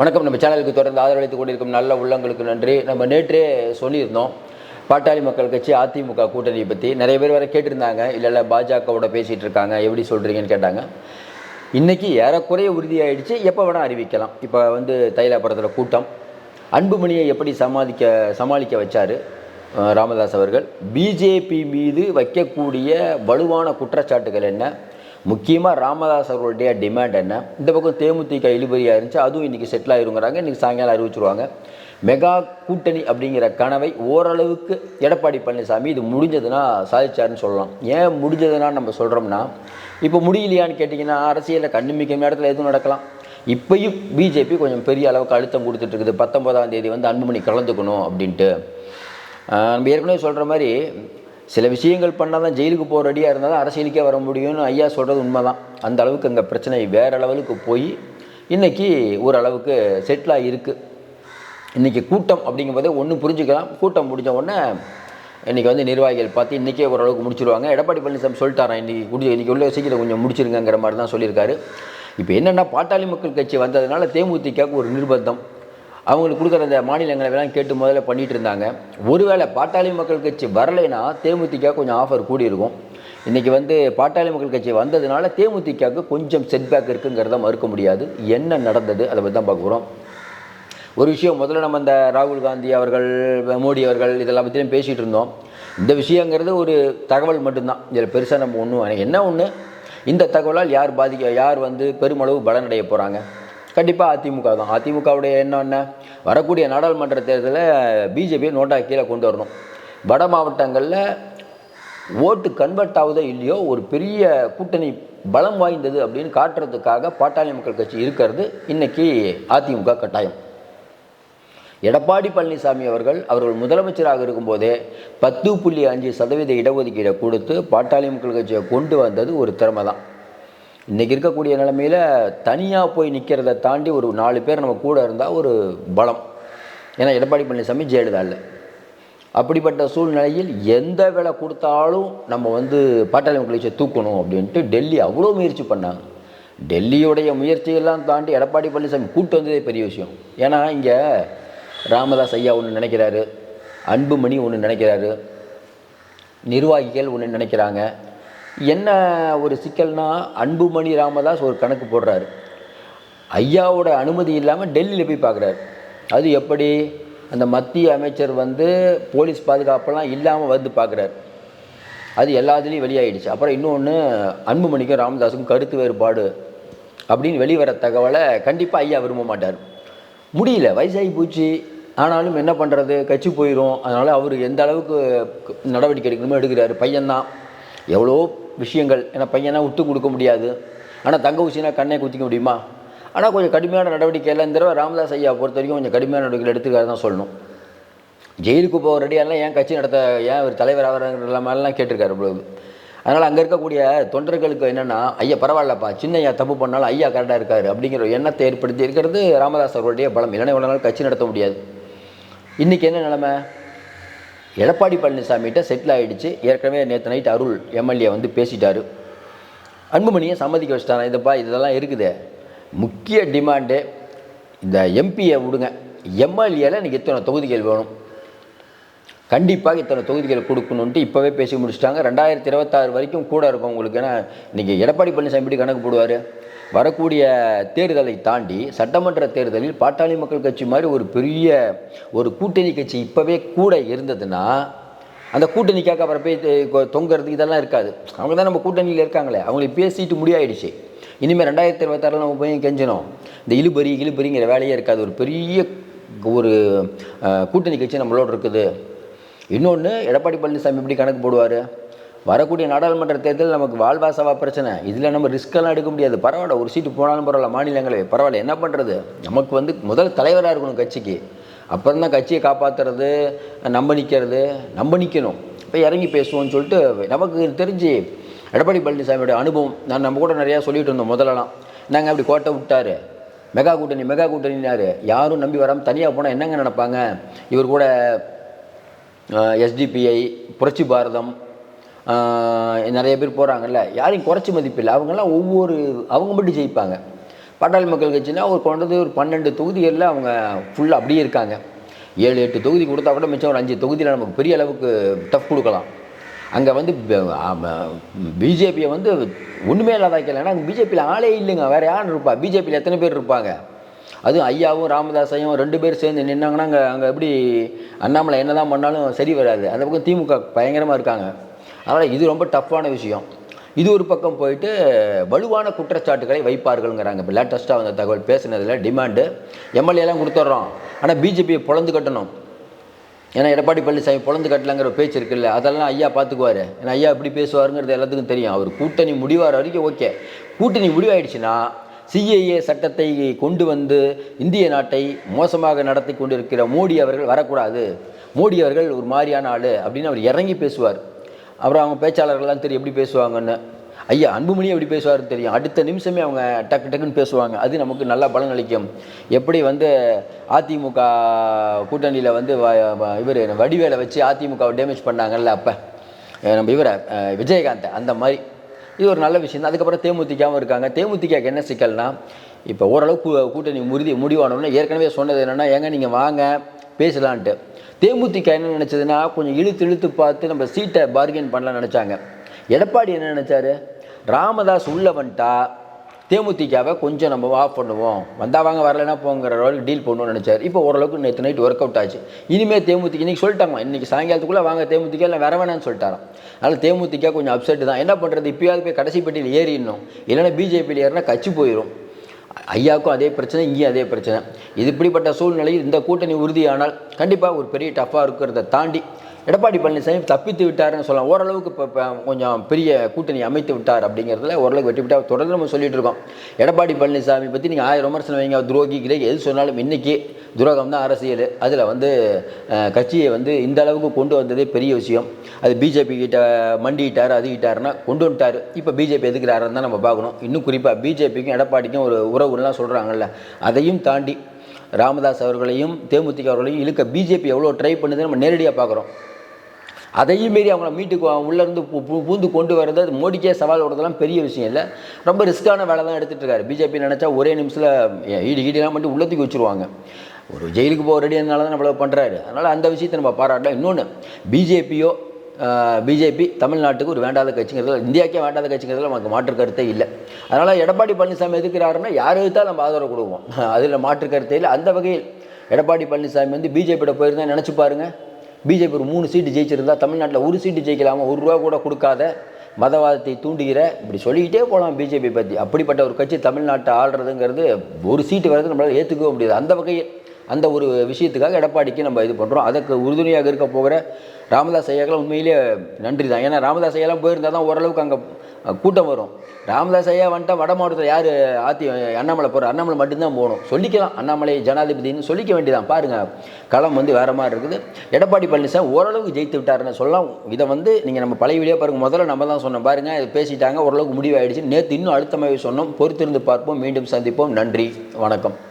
வணக்கம். நம்ம சேனலுக்கு தொடர்ந்து ஆதரவளித்துக் கொண்டிருக்கும் நல்ல உள்ளங்களுக்கு நன்றி. நம்ம நேற்றே சொல்லியிருந்தோம் பாட்டாளி மக்கள் கட்சி அதிமுக கூட்டணியை பற்றி நிறைய பேர் வேறு கேட்டிருந்தாங்க. இல்லை இல்லை பாஜகவோட பேசிகிட்டு இருக்காங்க. எப்படி சொல்கிறீங்கன்னு கேட்டாங்க. இன்றைக்கி ஏறக்குறைய உறுதியாயிடுச்சு. எப்போ வேணால் அறிவிக்கலாம். இப்போ வந்து தைலாபுரத்தில் கூட்டம். அன்புமணியை எப்படி சமாளிக்க சமாளிக்க வச்சார் ராமதாஸ் அவர்கள்? பிஜேபி மீது வைக்கக்கூடிய வலுவான குற்றச்சாட்டுகள் என்ன? முக்கியமாக ராமதாஸ் அவர்களுடைய டிமாண்ட் என்ன? இந்த பக்கம் தேமுதிக இழுபறியாக இருந்துச்சு அதுவும் இன்றைக்கி செட்டில் ஆயிருங்கிறாங்க. இன்றைக்கி சாயங்காலம் அறிவிச்சிருவாங்க. மெகா கூட்டணி அப்படிங்கிற கனவை ஓரளவுக்கு எடப்பாடி பழனிசாமி இது முடிஞ்சதுன்னா சாதிச்சாருன்னு சொல்லலாம். ஏன் முடிஞ்சதுன்னா நம்ம சொல்கிறோம்னா இப்போ முடியலையான்னு கேட்டிங்கன்னா அரசியலில் கண்ணுமிக்க இடத்துல எதுவும் நடக்கலாம். இப்பயும் பிஜேபி கொஞ்சம் பெரிய அளவுக்கு அழுத்தம் கொடுத்துட்ருக்குது பத்தொன்பதாம் தேதி வந்து அன்புமணி கலந்துக்கணும் அப்படின்ட்டு. நம்ம ஏற்கனவே சொல்கிற மாதிரி சில விஷயங்கள் பண்ணால் தான் ஜெயிலுக்கு போகிற ரெடியாக இருந்தால் தான் அரசியலுக்கே வர முடியும்னு ஐயா சொல்கிறது உண்மை தான் அந்த அளவுக்கு அங்கே பிரச்சனை வேறு லெவலுக்கு போய் இன்றைக்கி ஓரளவுக்கு செட்டிலாக இருக்குது இன்றைக்கி கூட்டம் அப்படிங்கும்போதே ஒன்று புரிஞ்சுக்கலாம். கூட்டம் முடிஞ்ச உடனே இன்றைக்கி வந்து நிர்வாகிகள் பார்த்து இன்றைக்கே ஓரளவுக்கு முடிச்சிருவாங்க. எடப்பாடி பழனிசாமி சொல்லிட்டாரான் இன்றைக்கி முடிஞ்ச இன்றைக்கி உள்ள சீக்கிரம் கொஞ்சம் முடிச்சிருங்கிற மாதிரி தான் சொல்லியிருக்காரு. இப்போ என்னென்னா பாட்டாளி மக்கள் கட்சி வந்ததுனால தேமுதிகவுக்கு ஒரு நிர்பந்தம். அவங்களுக்கு கொடுக்குற அந்த மாநிலங்களவைலாம் கேட்டு முதல்ல பண்ணிகிட்டு இருந்தாங்க. ஒருவேளை பாட்டாளி மக்கள் கட்சி வரலைன்னா தேமுதிக கொஞ்சம் ஆஃபர் கூடியிருக்கும். இன்றைக்கி வந்து பாட்டாளி மக்கள் கட்சி வந்ததுனால தேமுதிகவுக்கு கொஞ்சம் செட்பேக் இருக்குங்கிறத மறுக்க முடியாது. என்ன நடந்தது அதை பற்றி தான் பார்க்க போகிறோம் ஒரு விஷயம் முதல்ல நம்ம இந்த ராகுல் காந்தி அவர்கள் மோடி அவர்கள் இதெல்லாம் பற்றியும் பேசிகிட்டு இருந்தோம். இந்த விஷயங்கிறது ஒரு தகவல் மட்டும்தான். இதில் பெருசாக நம்ம ஒன்றும் என்ன ஒன்று இந்த தகவலால் யார் பாதிக்க யார் வந்து பெருமளவு பலனடைய போகிறாங்க கண்டிப்பாக அதிமுக தான். அதிமுகவுடைய எண்ணம் என்ன வரக்கூடிய நாடாளுமன்ற தேர்தலில் பிஜேபியை நோட்டா கீழே கொண்டு வரணும். வட மாவட்டங்களில் ஓட்டு கன்வெர்ட் ஆகுதோ இல்லையோ ஒரு பெரிய கூட்டணி பலம் வாய்ந்தது அப்படின்னு காட்டுறதுக்காக பாட்டாளி மக்கள் கட்சி இருக்கிறது இன்னைக்கு அதிமுக கட்டாயம். எடப்பாடி பழனிசாமி அவர்கள் அவர்கள் முதலமைச்சராக இருக்கும்போதே பத்து புள்ளி அஞ்சு சதவீத இடஒதுக்கீடை கொடுத்து பாட்டாளி மக்கள் கட்சியை கொண்டு வந்தது ஒரு திறமை தான் இன்றைக்கி இருக்கக்கூடிய நிலமையில் தனியாக போய் நிற்கிறத தாண்டி ஒரு நாலு பேர் நம்ம கூட இருந்தால் ஒரு பலம். ஏன்னா எடப்பாடி பழனிசாமி ஜெயலலிதா இல்லை. அப்படிப்பட்ட சூழ்நிலையில் எந்த விலை கொடுத்தாலும் நம்ம வந்து பாட்டாளி மக்கள் தூக்கணும் அப்படின்ட்டு டெல்லி அவ்வளோ முயற்சி பண்ணாங்க. டெல்லியுடைய முயற்சியெல்லாம் தாண்டி எடப்பாடி பழனிசாமி கூட்டு வந்ததே பெரிய விஷயம். ஏன்னா இங்கே ராமதாஸ் ஐயா ஒன்று நினைக்கிறாரு அன்புமணி ஒன்று நினைக்கிறாரு நிர்வாகிகள் ஒன்று நினைக்கிறாங்க. என்ன ஒரு சிக்கல்னா அன்புமணி ராமதாஸ் ஒரு கணக்கு போடுறாரு. ஐயாவோட அனுமதி இல்லாமல் டெல்லியில் போய் பார்க்குறாரு அது எப்படி? அந்த மத்திய அமைச்சர் வந்து போலீஸ் பாதுகாப்பெல்லாம் இல்லாமல் வந்து பார்க்குறாரு அது எல்லாத்துலேயும் வெளியாயிடுச்சு. அப்புறம் இன்னொன்று அன்புமணிக்கும் ராமதாஸுக்கும் கருத்து வேறுபாடு அப்படின்னு வெளிவர தகவலை கண்டிப்பாக ஐயா விரும்ப மாட்டார். முடியல வயசாகி போச்சு. ஆனாலும் என்ன பண்ணுறது கட்சி போயிடும் அதனால் அவர் எந்த அளவுக்கு நடவடிக்கை எடுக்கணுமோ எடுக்கிறாரு. பையன்தான். எவ்வளோ விஷயங்கள். ஏன்னா பையனை விட்டு கொடுக்க முடியாது. ஆனால் தங்க ஊசினா கண்ணை குத்திக்க முடியுமா? ஆனால் கொஞ்சம் கடுமையான நடவடிக்கை எல்லாம் இந்த தடவை ராமதாஸ் ஐயா பொறுத்த வரைக்கும் கொஞ்சம் கடுமையான நடவடிக்கை எடுத்துக்காரு தான் சொல்லணும். ஜெயிலுக்கு போக ரெடியாலாம் ஏன் கட்சி நடத்த ஏன் ஒரு தலைவர் ஆகிறாங்கிற மாதிரிலாம் கேட்டிருக்காரு இவ்வளவு அதனால் அங்கே இருக்கக்கூடிய தொண்டர்களுக்கு என்னென்னா ஐயா பரவாயில்லப்பா சின்ன ஐயா தப்பு பண்ணாலும் ஐயா கரெக்டாக இருக்கார் அப்படிங்கிற எண்ணத்தை ஏற்படுத்தி இருக்கிறது ராமதாஸ் அவர்களுடைய பலம். இல்லைன்னா இவ்வளோ நாள் கட்சி நடத்த முடியாது. இன்றைக்கி என்ன நிலமை? எடப்பாடி பழனிசாமிகிட்ட செட்டில் ஆகிடுச்சு ஏற்கனவே நேற்று நைட் அருள் எம்எல்ஏ வந்து பேசிட்டாரு. அன்புமணியை சம்மதிக்க வச்சிட்டாங்க இதப்பா இதெல்லாம் இருக்குது. முக்கிய டிமாண்டு இந்த எம்பியை விடுங்க. எம்எல்ஏல எனக்கு இத்தனை தொகுதிகள் வேணும்? கண்டிப்பாக இத்தனை தொகுதிகள் கொடுக்கணுன்ட்டு இப்போவே பேசி முடிச்சிட்டாங்க. ரெண்டாயிரத்தி இருபத்தாறு வரைக்கும் கூட இருக்கும் உங்களுக்கு ஏன்னா இன்றைக்கி எடப்பாடி பழனிசாமி எப்படி கணக்கு போடுவார்? வரக்கூடிய தேர்தலை தாண்டி சட்டமன்ற தேர்தலில் பாட்டாளி மக்கள் கட்சி மாதிரி ஒரு பெரிய ஒரு கூட்டணி கட்சி இப்போவே கூட இருந்ததுன்னா அந்த கூட்டணிக்காக அப்புறம் போய் தொங்குறதுக்கு இதெல்லாம் இருக்காது. அவங்க தான் நம்ம கூட்டணியில் இருக்காங்களே. அவங்களுக்கு பேசிட்டு முடியாயிடுச்சு. இனிமேல் ரெண்டாயிரத்தி இருபத்தாறில் நம்ம போய் கெஞ்சணும். இந்த இழுபறி இழுபறிங்கிற வேலையே இருக்காது. ஒரு பெரிய ஒரு கூட்டணி கட்சி நம்மளோட இருக்குது. இன்னொன்று எடப்பாடி பழனிசாமி எப்படி கணக்கு போடுவார்? வரக்கூடிய நாடாளுமன்ற தேர்தல் நமக்கு வாழ்வாசவா பிரச்சனை. இதில் நம்ம ரிஸ்க்கெல்லாம் எடுக்க முடியாது. பரவாயில்ல ஒரு சீட்டு போனாலும் பரவாயில்ல மாநிலங்களவை பரவாயில்ல என்ன பண்ணுறது நமக்கு வந்து முதல் தலைவராக இருக்கணும் கட்சிக்கு. அப்புறம் தான் கட்சியை காப்பாற்றுறது நம்ப நிற்கிறது நம்ப நிற்கணும் இப்போ இறங்கி பேசுவோம்னு சொல்லிட்டு நமக்கு தெரிஞ்சு எடப்பாடி பழனிசாமியோட அனுபவம். நான் நம்ம கூட நிறையா சொல்லிட்டு இருந்தோம் முதலெல்லாம். நாங்கள் அப்படி கோட்டை விட்டார்? மெகா கூட்டணி மெகா கூட்டணினார் யாரும் நம்பி வராமல் தனியாக போனால் என்னங்க நினைப்பாங்க இவர் கூட எஸ்டிபிஐ புரட்சி பாரதம் நிறைய பேர் போகிறாங்கல்ல யாரையும் குறைச்சி மதிப்பில்லை. அவங்கெல்லாம் ஒவ்வொரு அவங்க மட்டும் ஜெயிப்பாங்க. பாட்டாளி மக்கள் கட்சினா ஒரு கொண்டது ஒரு பன்னெண்டு தொகுதிகளில் அவங்க ஃபுல்லாக அப்படியே இருக்காங்க. ஏழு எட்டு தொகுதி கொடுத்தா கூட மிச்சம் ஒரு அஞ்சு தொகுதியில் நமக்கு பெரிய அளவுக்கு டஃப் கொடுக்கலாம். அங்கே வந்து பிஜேபியை வந்து ஒன்றுமே வைக்கலைன்னா ஏன்னா பிஜேபியில் ஆளே இல்லைங்க. வேறு யார் இருப்பா? பிஜேபியில் எத்தனை பேர் இருப்பாங்க? அதுவும் ஐயாவும் ராமதாஸையும் ரெண்டு பேர் சேர்ந்து நின்னாங்கன்னா அங்கே அங்கே எப்படி அண்ணாமலை என்ன தான் பண்ணாலும் சரி வராது. அந்த பக்கம் திமுக பயங்கரமாக இருக்காங்க. அதனால் இது ரொம்ப டஃப்பான விஷயம். இது ஒரு பக்கம் போயிட்டு வலுவான குற்றச்சாட்டுகளை வைப்பார்கள்ங்கிறாங்க. இப்போ லேட்டஸ்ட்டாக வந்த தகவல் பேசுனதில் டிமாண்டு எம்எல்ஏலாம் கொடுத்துட்றோம். ஆனால் பிஜேபியை பொழந்து கட்டணும். ஏன்னா எடப்பாடி பழனிசாமி பொழந்து கட்டலங்கிற பேச்சு இருக்குல்ல அதெல்லாம் ஐயா பார்த்துக்குவார் ஏன்னா ஐயா எப்படி பேசுவாருங்கிறது எல்லாத்துக்கும் தெரியும். அவர் கூட்டணி முடிவார் வரைக்கும் ஓகே. கூட்டணி முடிவாயிடுச்சுன்னா சிஏஏ சட்டத்தை கொண்டு வந்து இந்திய நாட்டை மோசமாக நடத்தி கொண்டிருக்கிற மோடி அவர்கள் வரக்கூடாது. மோடி அவர்கள் ஒரு மாதிரியான ஆள் அப்படின்னு அவர் இறங்கி பேசுவார். அப்புறம் அவங்க பேச்சாளர்கள்லாம் தெரியும் எப்படி பேசுவாங்கன்னு. ஐயா அன்புமணி எப்படி பேசுவாருன்னு தெரியும். அடுத்த நிமிஷமே அவங்க டக்கு டக்குன்னு பேசுவாங்க. அது நமக்கு நல்ல பலன் அளிக்கும். எப்படி வந்து அதிமுக கூட்டணியில் வந்து இவர் வடிவேலை வச்சு அதிமுகவை டேமேஜ் பண்ணாங்கல்ல அப்போ. நம்ம இவரை விஜயகாந்த் விஜயகாந்தை அந்த மாதிரி. இது ஒரு நல்ல விஷயம் தான். அதுக்கப்புறம் தேமுதிகவும் இருக்காங்க. தேமுதிகக்கு என்ன சிக்கல்னா இப்போ ஓரளவுக்கு கூட்டணி முறிதி முடிவானோன்னு ஏற்கனவே சொன்னது என்னென்னா ஏங்க நீங்கள் வாங்க பேசலான்ட்டு. தேமுதிக என்ன நினச்சதுன்னா கொஞ்சம் இழுத்து இழுத்து பார்த்து நம்ம சீட்டை பார்கெயின் பண்ணலாம்னு நினச்சாங்க. எடப்பாடி என்ன நினச்சாரு? ராமதாஸ் உள்ள வந்துட்டா தேமுதிகாவை கொஞ்சம் நம்ம ஆஃப் பண்ணுவோம். வந்தா வாங்க வரலைன்னா போங்கிற அளவுக்கு டீல் பண்ணுவோம்னு நினச்சார். இப்போ ஓரளவுக்கு நேற்று நைட் ஒர்க் அவுட் ஆச்சு. இனிமேல் தேமுதிக இன்றைக்கி சொல்லிட்டாங்க இன்றைக்கி சாயங்காலத்துக்குள்ளே வாங்க தேமுதிக இல்லை வர வேணாம்னு சொல்லிட்டாராம். அதனால் தேமுதிக கொஞ்சம் அப்செட் தான். என்ன பண்ணுறது இப்போயாவது போய் கடைசி பெட்டியில் ஏறிடணும். இல்லைன்னா பிஜேபியில் ஏறினா கட்சி போயிடும் ஐயாவுக்கும் அதே பிரச்சனை இங்கேயும் அதே பிரச்சனை. இது இப்படிப்பட்ட சூழ்நிலையில் இந்த கூட்டணி உறுதியானால் கண்டிப்பாக ஒரு பெரிய டஃப்பாக இருக்கிறத தாண்டி எடப்பாடி பழனிசாமி தப்பித்து விட்டாருன்னு சொல்லலாம். ஓரளவுக்கு இப்போ கொஞ்சம் பெரிய கூட்டணி அமைத்து விட்டார் அப்படிங்கிறதுல ஓரளவுக்கு வெற்றி விட்டார் தொடர்ந்து நம்ம சொல்லிட்டு இருக்கோம். எடப்பாடி பழனிசாமி பற்றி நீங்கள் ஆயிரம் விமர்சனம் வைங்க. துரோகி கிரே எது சொன்னாலும் இன்னைக்கு துரோகம் தான் அரசியல். அதில் வந்து கட்சியை வந்து இந்த அளவுக்கு கொண்டு வந்ததே பெரிய விஷயம். அது பிஜேபி கிட்ட மண்டிட்டார் அதுகிட்டாருன்னா கொண்டு வந்துட்டார். இப்போ பிஜேபி எதுக்குறாருன்னு தான் நம்ம பார்க்கணும். இன்னும் குறிப்பாக பிஜேபிக்கும் எடப்பாடிக்கும் ஒரு உறவுலாம் சொல்கிறாங்கல்ல அதையும் தாண்டி ராமதாஸ் அவர்களையும் தேமுதிக அவர்களையும் இழுக்க பிஜேபி எவ்வளோ ட்ரை பண்ணுதுன்னு நம்ம நேரடியாக பார்க்குறோம். அதையும் மீறி அவங்கள மீட்டுக்கு உள்ளேருந்து பூந்து கொண்டு வரது அது மோடிக்கே சவால் விடுறதெல்லாம் பெரிய விஷயம் இல்லை. ரொம்ப ரிஸ்க்கான வேலை தான் எடுத்துகிட்டு இருக்காரு. பிஜேபி நினச்சா ஒரே நிமிஷத்தில் ஈடு ஈடுலாம் மட்டும் உள்ளத்துக்கு வச்சுருவாங்க. ஒரு ஜெயிலுக்கு போக ரெடியானால தான் நம்மள பண்ணுறாரு அதனால் அந்த விஷயத்தை நம்ம பாராட்டலாம். இன்னொன்று பிஜேபியோ பிஜேபி தமிழ்நாட்டுக்கு ஒரு வேண்டாத கட்சிங்கிறதுல இந்தியாக்கே வேண்டாத கட்சிங்கிறதுல நமக்கு மாற்று கருத்தே இல்லை. அதனால் எடப்பாடி பழனிசாமி எதுக்குறாருன்னா யார் எதுத்தாலும் நம்ம ஆதரவு கொடுப்போம். அதில் மாற்று கருத்தே இல்லை. அந்த வகையில் எடப்பாடி பழனிசாமி வந்து பிஜேபியோட போயிருந்தா நினச்சி பாருங்க. பிஜேபி ஒரு மூணு சீட்டு ஜெயிச்சிருந்தா தமிழ்நாட்டில் ஒரு சீட்டு ஜெயிக்கலாமல் ஒரு ரூபா கூட கொடுக்காத மதவாதத்தை தூண்டுகிற இப்படி சொல்லிக்கிட்டே போகலாம் பிஜேபி பற்றி அப்படிப்பட்ட ஒரு கட்சி தமிழ்நாட்டை ஆள்றதுங்கிறது ஒரு சீட்டு வர்றது நம்மளால் ஏற்றுக்கவே முடியாது. அந்த வகையில் அந்த ஒரு விஷயத்துக்காக எடப்பாடிக்கு நம்ம இது பண்ணுறோம் அதுக்கு உறுதுணையாக இருக்க போகிற ராமதாஸ் ஐயாக்கெல்லாம் உண்மையிலேயே நன்றி தான் ஏன்னா ராமதாஸ் ஐயாலாம் போயிருந்தால் தான் ஓரளவுக்கு அங்கே கூட்டம் வரும். ராமதாஸ் ஐயா வந்துட்டா வட மாவட்டத்தில் யார் ஆத்தி அண்ணாமலை போகிற அண்ணாமலை மட்டும்தான் போகணும். சொல்லிக்கலாம். அண்ணாமலை ஜனாதிபதினு சொல்லிக்க வேண்டியதான் பாருங்கள் களம் வந்து வேறு மாதிரி இருக்குது. எடப்பாடி பழனிசாமி ஓரளவுக்கு ஜெயித்து விட்டாருன்னு சொல்லலாம். இதை வந்து நீங்கள் நம்ம பழைய வீடியோ பாருங்கள் முதல்ல நம்ம தான் சொன்னோம். பாருங்கள் இது பேசிட்டாங்க. ஓரளவுக்கு முடிவாயிடுச்சு. நேற்று இன்னும் அடுத்த சொன்னோம். பொறுத்திருந்து பார்ப்போம். மீண்டும் சந்திப்போம். நன்றி. வணக்கம்.